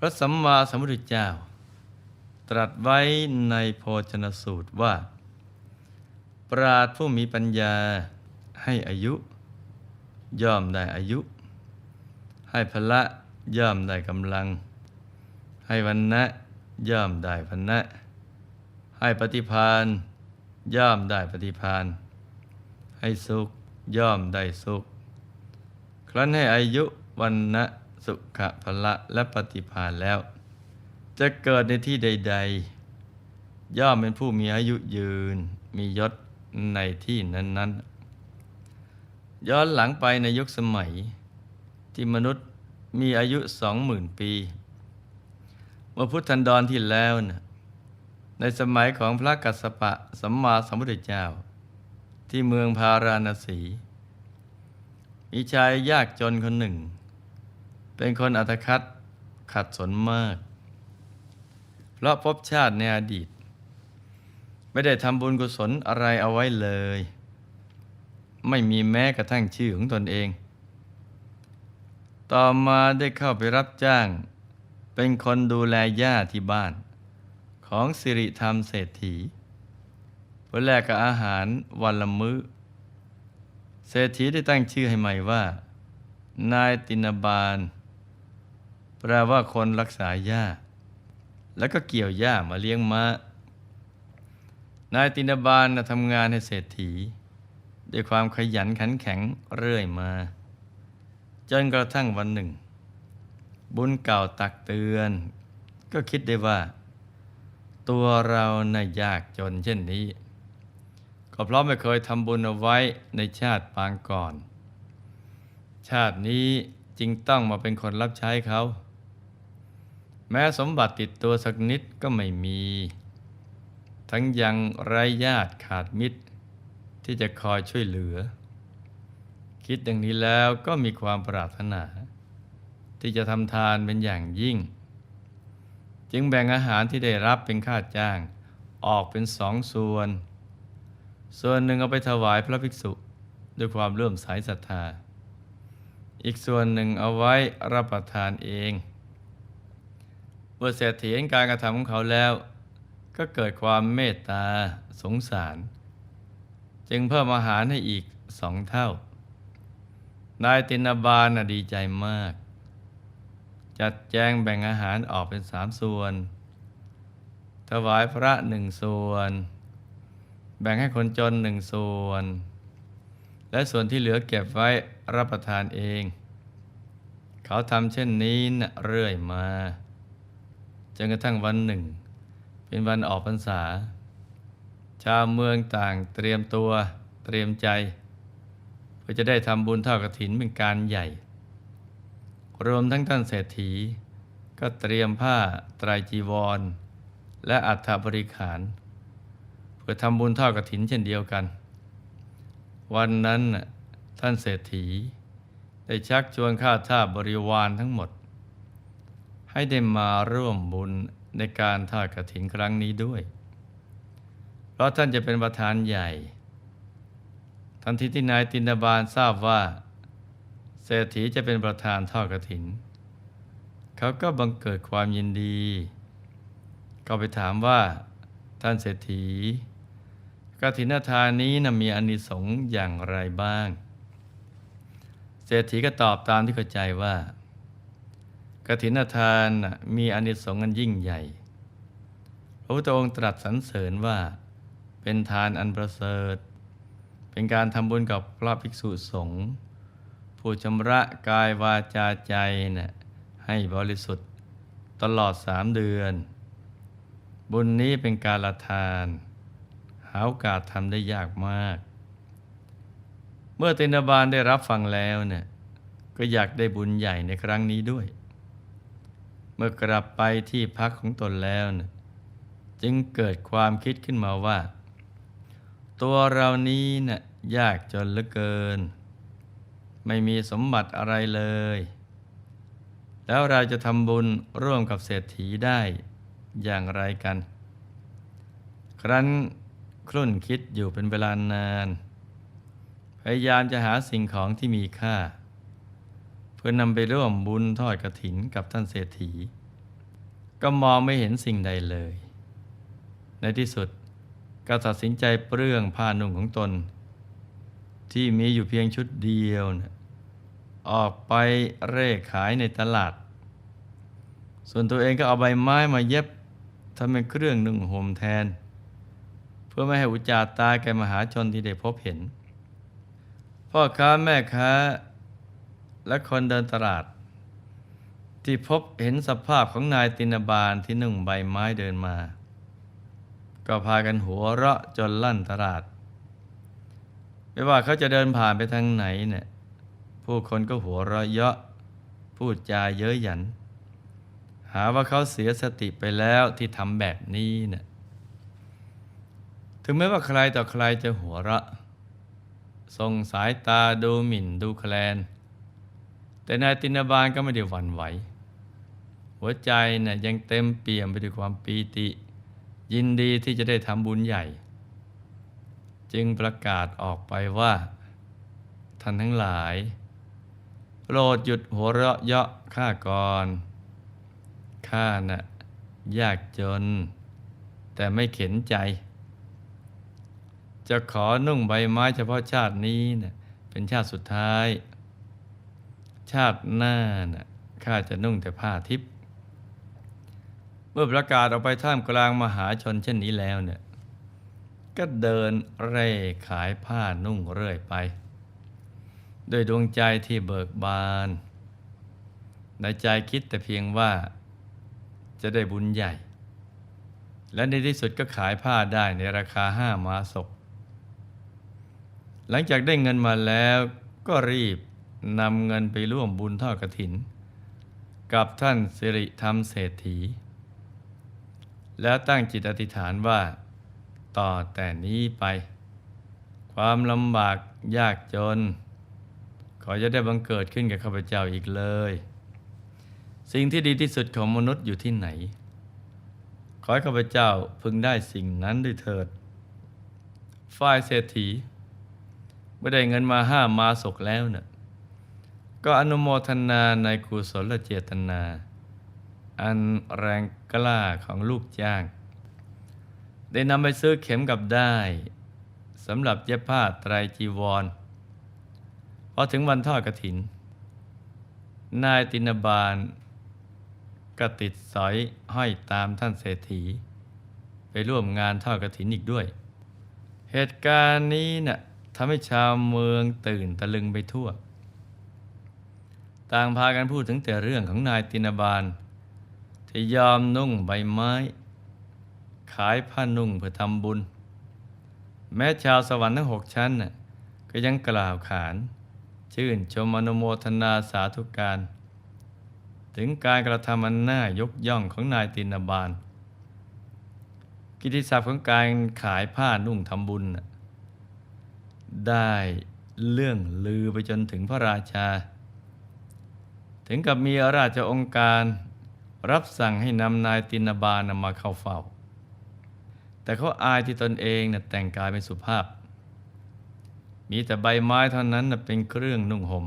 พระสัมมาสัมพุทธเจ้า ตรัสไว้ในโพชนสูตรว่า ปราดผู้มีปัญญาให้อายุ ย่อมได้อายุ ให้พละย่อมได้กำลัง ให้วันนะย่อมได้วันนะ ให้ปฏิพานย่อมได้ปฏิพานให้สุขย่อมได้สุข ครั้นให้อายุวันนะ สุขพละและปฏิพานแล้ว จะเกิดในที่ใด ๆ ย่อมเป็นผู้มีอายุยืน มียศในที่นั้น ๆ ย้อนหลังไปในยุคสมัย ที่มนุษย์มีอายุสองหมื่นปี เมื่อพุทธันดรที่แล้วนะในสมัยของพระกัสสปะสัมมาสัมพุทธเจ้า ที่เมืองพาราณสี มีชายยากจนคนหนึ่ง เป็นคนอัตคัดขัดสนมาก เพราะพบชาติในอดีต ไม่ได้ทำบุญกุศลอะไรเอาไว้เลย ไม่มีแม้กระทั่งชื่อของตนเอง ต่อมาได้เข้าไปรับจ้าง เป็นคนดูแลย่าที่บ้าน ของสิริธรรมเศรษฐีเพื่อแลกกับอาหารวันละมื้อ เศรษฐีได้ตั้งชื่อให้ใหม่ว่า นายตินบาล แปลว่าคนรักษาหญ้า แล้วก็เกี่ยวหญ้ามาเลี้ยงม้านายตินบาลนทำงานให้เศรษฐี ด้วยความขยันขันแข็งเรื่อยมา จนกระทั่งวันหนึ่ง บุญเก่าตักเตือน ก็คิดได้ว่า ตัวเราน่ะยากจนเช่นนี้ ก็เพราะไม่เคยทำบุญเอาไว้ในชาติปางก่อน ชาตินี้จึงต้องมาเป็นคนรับใช้เขา แม้สมบัติติดตัวสักนิดก็ไม่มี ทั้งยังไร้ญาติขาดมิตร ที่จะคอยช่วยเหลือ คิดดังนี้แล้วก็มีความปรารถนา ที่จะทำทานเป็นอย่างยิ่ง จึงแบ่งอาหารที่ได้รับเป็นค่าจ้างออกเป็นสองส่วน ส่วนหนึ่งเอาไปถวายพระภิกษุด้วยความเลื่อมใสศรัทธา อีกส่วนหนึ่งเอาไว้รับประทานเอง เมื่อเศรษฐีเห็นการกระทำของเขาแล้ว ก็เกิดความเมตตาสงสาร จึงเพิ่มอาหารให้อีกสองเท่า นายตินาบาลน่ะดีใจมาก จัดแจงแบ่งอาหารออกเป็นสามส่วน ถวายพระหนึ่งส่วน แบ่งให้คนจนหนึ่งส่วน และส่วนที่เหลือเก็บไว้รับประทานเอง เขาทำเช่นนี้นะเรื่อยมา จนกระทั่งวันหนึ่ง เป็นวันออกพรรษา ชาวเมืองต่างเตรียมตัวเตรียมใจ เพื่อจะได้ทำบุญทอดกฐินเป็นการใหญ่ รวมทั้งท่านเศรษฐี ก็เตรียมผ้าไตรจีวร และอัฐบริขาร เพื่อทำบุญทอดกฐินเช่นเดียวกัน วันนั้นท่านเศรษฐีได้ชักชวนข้าทาสบริวารทั้งหมด ให้ได้มาร่วมบุญในการทอดกฐินครั้งนี้ด้วย เพราะท่านจะเป็นประธานใหญ่ ทันทีที่นายตินาบาลทราบว่าเศรษฐีจะเป็นประธานทอดกฐิน เขาก็บังเกิดความยินดี ก็ไปถามว่าท่านเศรษฐีกฐินทานนี้นะมีอานิสงส์อย่างไรบ้าง เศรษฐีก็ตอบตามที่เข้าใจว่า กฐินทานมีอนิสงส์อันยิ่งใหญ่ พระพุทธองค์ตรัสสรรเสริญว่า เป็นทานอันประเสริฐ เป็นการทำบุญกับพระภิกษุสงฆ์ผู้ชำระกายวาจาใจน่ะให้บริสุทธิ์ตลอดสามเดือน บุญนี้เป็นการละทาน หาโอกาสทำได้ยากมาก เมื่อเตนบาลได้รับฟังแล้วเนี่ยก็อยากได้บุญใหญ่ในครั้งนี้ด้วย เมื่อกลับไปที่พักของตนแล้วเนี่ยจึงเกิดความคิดขึ้นมาว่า ตัวเรานี้น่ะยากจนเหลือเกิน ไม่มีสมบัติอะไรเลย แล้วเราจะทำบุญร่วมกับเศรษฐีได้อย่างไรกัน ครั้นครุ่นคิดอยู่เป็นเวลานาน พยายามจะหาสิ่งของที่มีค่า เพื่อนำไปร่วมบุญทอดกระถินกับท่านเศรษฐี ก็มองไม่เห็นสิ่งใดเลย ในที่สุดก็ตัดสินใจเปลื้องผ้านุ่งของตน ที่มีอยู่เพียงชุดเดียวนะออกไปเร่ขายในตลาด ส่วนตัวเองก็เอาใบไม้มาเย็บทำเป็นเครื่องนุ่งห่มแทน เพื่อไม่ให้อุจจาตาแก่มหาชนที่ได้พบเห็น พ่อค้าแม่ค้า และคนเดินตลาด ที่พบเห็นสภาพของนายตินบาลที่นุ่งใบไม้เดินมา ก็พากันหัวเราะจนลั่นตลาด ไม่ว่าเขาจะเดินผ่านไปทางไหนเนี่ยผู้คนก็หัวเราะเยาะพูดจาเย้ยหยัน หาว่าเขาเสียสติไปแล้วที่ทำแบบนี้เนี่ยถึงแม้ว่าใครต่อใครจะหัวเราะส่งสายตาดูหมิ่นดูแคลน แต่นายตินบาลก็ไม่ได้หวั่นไหว หัวใจนี่ยยังเต็มเปี่ยมไปด้วยความปีติ ยินดีที่จะได้ทำบุญใหญ่ จึงประกาศออกไปว่า ท่านทั้งหลาย โปรดหยุดหัวเราะเยาะข้าก่อนข้าน่ะยากจน แต่ไม่เข็นใจ จะขอนุ่งใบไม้เฉพาะชาตินี้นะเป็นชาติสุดท้าย ชาติหน้านะข้าจะนุ่งแต่ผ้าทิพย์เมื่อประกาศออกไปท่ามกลางมหาชนเช่นนี้แล้วเนี่ยก็เดินเร่ขายผ้านุ่งเรื่อยไปโดยดวงใจที่เบิกบาน ในใจคิดแต่เพียงว่าจะได้บุญใหญ่ และในที่สุดก็ขายผ้าได้ในราคาห้ามาศก หลังจากได้เงินมาแล้วก็รีบ นำเงินไปร่วมบุญทอดกระถิน กับท่านสิริธรรมเศรษฐี แล้วตั้งจิตอธิษฐานว่า ต่อแต่นี้ไป ความลำบากยากจน ขอจะได้บังเกิดขึ้นกับข้าพเจ้าอีกเลย สิ่งที่ดีที่สุดของมนุษย์อยู่ที่ไหน ขอให้ข้าพเจ้าพึงได้สิ่งนั้นด้วยเถิด ฝ่ายเศรษฐีเมื่อได้เงินมาห้ามาศกแล้วเนะ่ะ ก็อนุโมทนาในกุศลเจตนา อันแรงกล้าของลูกจ้าง ได้นำไปซื้อเข็มกับได้สำหรับเย็บผ้าไตรจีวรพอถึงวันทอดกระถิน นายตินบาลก็ติดสอยห้อยตามท่านเศรษฐี ไปร่วมงานทอดกระถินอีกด้วย เหตุการณ์นี้นะ่ะทำให้ชาวเมืองตื่นตะลึงไปทั่ว ต่างพากันพูดถึงแต่เรื่องของนายตินบาลที่ยอมนุ่งใบไม้ ขายผ้านุ่งเพื่อทำบุญ แม้ชาวสวรรค์ทั้งหกชั้นน่ะก็ยังกล่าวขาน ชื่นชมอนุโมทนาสาธุการ ถึงการกระทำอันน่ายกย่องของนายตินบาล กิติศัพท์ของการขายผ้านุ่งทำบุญ ได้เรื่องลือไปจนถึงพระราชา ถึงกับมีราชองค์การรับสั่งให้นำนายตินบาลมาเข้าเฝ้า แต่เขาอายที่ตนเองนะแต่งกายเป็นสุภาพ มีแต่ใบไม้เท่านั้นนะเป็นเครื่องนุ่งหม่ม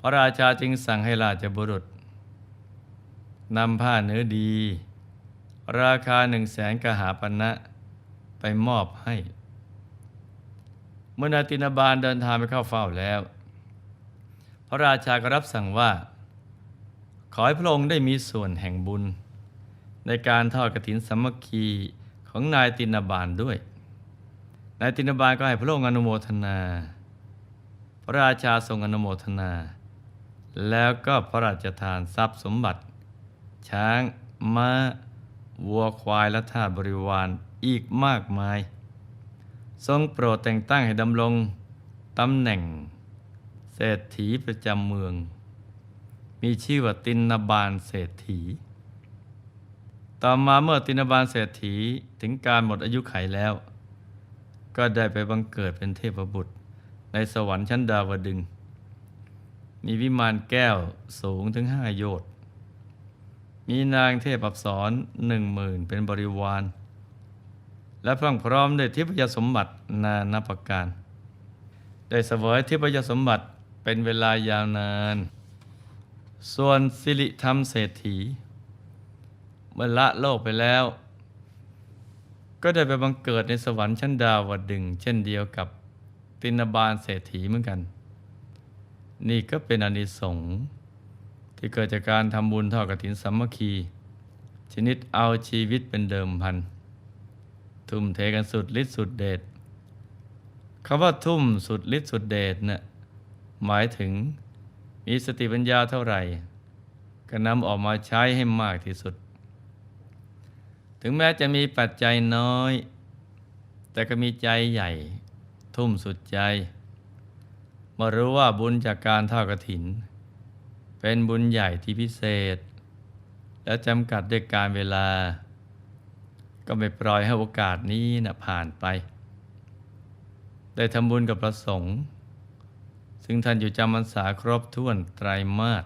พระราชาจึงสั่งให้ราชบุรุษนำผ้าเนื้อดี ราคาหนึ่งแสนกหาปณะนะไปมอบให้ เมื่อนายตินบาลเดินทางไปเข้าเฝ้าแล้ว พระราชาก็รับสั่งว่า ขอให้พระองค์ได้มีส่วนแห่งบุญ ในการทอดกฐินสามัคคีของนายตินบาลด้วย นายตินบาลก็ให้พระองค์อนุโมทนา พระราชาทรงอนุโมทนา แล้วก็พระราชทานทรัพย์สมบัติ ช้างม้า วัวควายและทาสบริวารอีกมากมาย ทรงโปรดแต่งตั้งให้ดำรงตำแหน่ง เศรษฐีประจำเมือง มีชื่อว่าตินบาลเศรษฐี ต่อมาเมื่อตินบาลเศรษฐีถึงการหมดอายุไขแล้ว ก็ได้ไปบังเกิดเป็นเทพบุตร ในสวรรค์ชั้นดาวดึง มีวิมานแก้วสูงถึงห้าโยชน์มีนางเทพอับสรหนึ่งหมื่นเป็นบริวาร และพรั่งพร้อมด้วยทิพยสมบัตินานาประการ ได้เสวยทิพยสมบัติ เป็นเวลายาวนาน ส่วนสิริธรรมเศรษฐี เมื่อละโลกไปแล้ว ก็ได้ไปบังเกิดในสวรรค์ชั้นดาวดึง เช่นเดียวกับตินบาลเศรษฐีเหมือนกัน นี่ก็เป็นอนิสงส์ที่เกิดจากการทำบุญทอดกฐินสามัคคี ชนิดเอาชีวิตเป็นเดิมพัน ทุ่มเทกันสุดฤทธิ์สุดเดชคำว่าทุ่มสุดฤทธิ์สุดเดชเนะ่ย หมายถึงมีสติปัญญาเท่าไหร่ ก็นำออกมาใช้ให้มากที่สุด ถึงแม้จะมีปัจจัยน้อย แต่ก็มีใจใหญ่ ทุ่มสุดใจมารู้ว่าบุญจากการทอดกฐิน เป็นบุญใหญ่ที่พิเศษ และจำกัดด้วยการเวลา ก็ไม่ปล่อยให้โอกาสนี้นะผ่านไป ได้ทำบุญกับประสงค์ ซึ่งท่านอยู่จำพรรษาครบถ้วนไตรมาส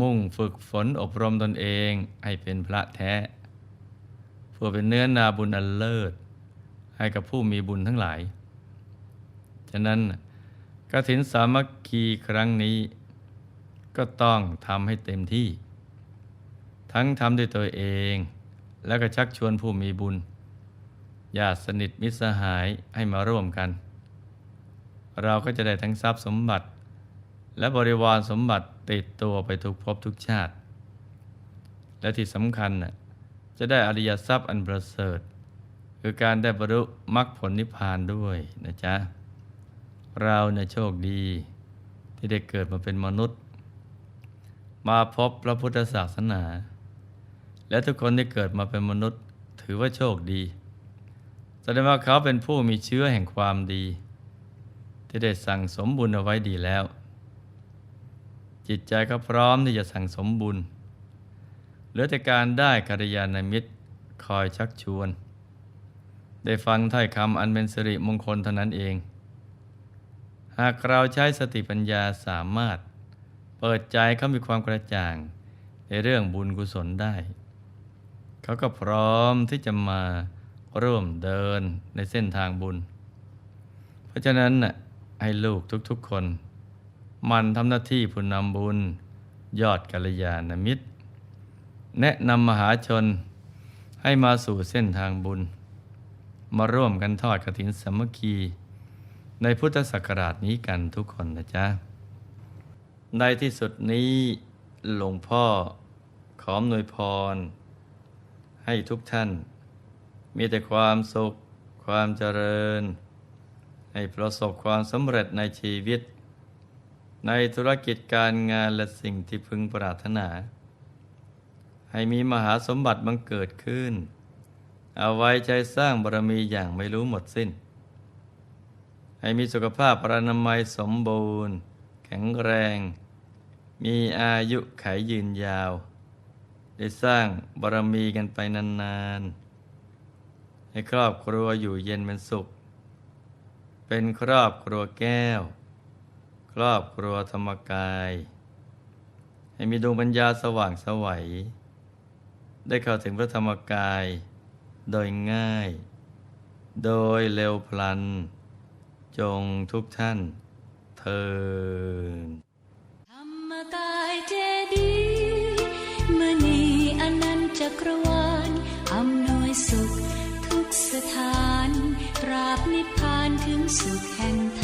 มุ่งฝึกฝนอบรมตนเองให้เป็นพระแท้ เพื่อเป็นเนื้อนาบุญอันเลิศ ให้กับผู้มีบุญทั้งหลาย ฉะนั้นกฐินสามัคคีครั้งนี้ก็ต้องทำให้เต็มที่ ทั้งทำด้วยตัวเอง แล้วก็ชักชวนผู้มีบุญญาติสนิทมิตรสหายให้มาร่วมกัน เราก็จะได้ทั้งทรัพย์สมบัติ และบริวารสมบัติติดตัวไปทุกภพทุกชาติ และที่สำคัญน่ะจะได้อริยทรัพย์อันประเสริฐ คือการได้บรรลุมรรคผลนิพพานด้วยนะจ๊ะ เราเนี่ยโชคดีที่ได้เกิดมาเป็นมนุษย์ มาพบพระพุทธศาสนา และทุกคนที่เกิดมาเป็นมนุษย์ ถือว่าโชคดี แสดงว่าเขาเป็นผู้มีเชื้อแห่งความดี ที่ได้สั่งสมบุญเอาไว้ดีแล้ว จิตใจก็พร้อมที่จะสั่งสมบุญเหลือแต่การได้กัลยาณมิตรคอยชักชวน ได้ฟังถ้อยคำอันเป็นสิริมงคลเท่านั้นเอง หากเราใช้สติปัญญาสามารถ เปิดใจเขามีความกระจ่าง ในเรื่องบุญกุศลได้ เขาก็พร้อมที่จะมาร่วมเดินในเส้นทางบุญ เพราะฉะนั้นน่ะ ให้ลูกทุกๆคน มันทำหน้าที่ผู้นำบุญ ยอดกัลยาณมิตร แนะนำมหาชนให้มาสู่เส้นทางบุญ มาร่วมกันทอดกฐินสามัคคี ในพุทธศักราชนี้กันทุกคนนะจ๊ะ ในที่สุดนี้หลวงพ่อขออำนวยพร ให้ทุกท่าน มีแต่ความสุข ความเจริญ ให้ประสบความสำเร็จในชีวิต ในธุรกิจการงานและสิ่งที่พึงปรารถนา ให้มีมหาสมบัติบังเกิดขึ้น เอาไว้ใจสร้างบารมีอย่างไม่รู้หมดสิ้น ให้มีสุขภาพปรานามัยสมบูรณ์ แข็งแรง มีอายุขายยืนยาว ได้สร้างบารมีกันไปนานๆ ให้ครอบครัวอยู่เย็นเป็นสุข เป็นครอบครัวแก้ว ครอบครัวธรรมกาย ให้มีดวงปัญญาสว่างสวัย ได้เข้าถึงพระธรรมกาย โดยง่าย โดยเร็วพลัน จงทุกท่านเทินธรรมกายเจดีมณีอนันจักรวาลอำนวยสุขทุกสถานราบนิพพ 素看她。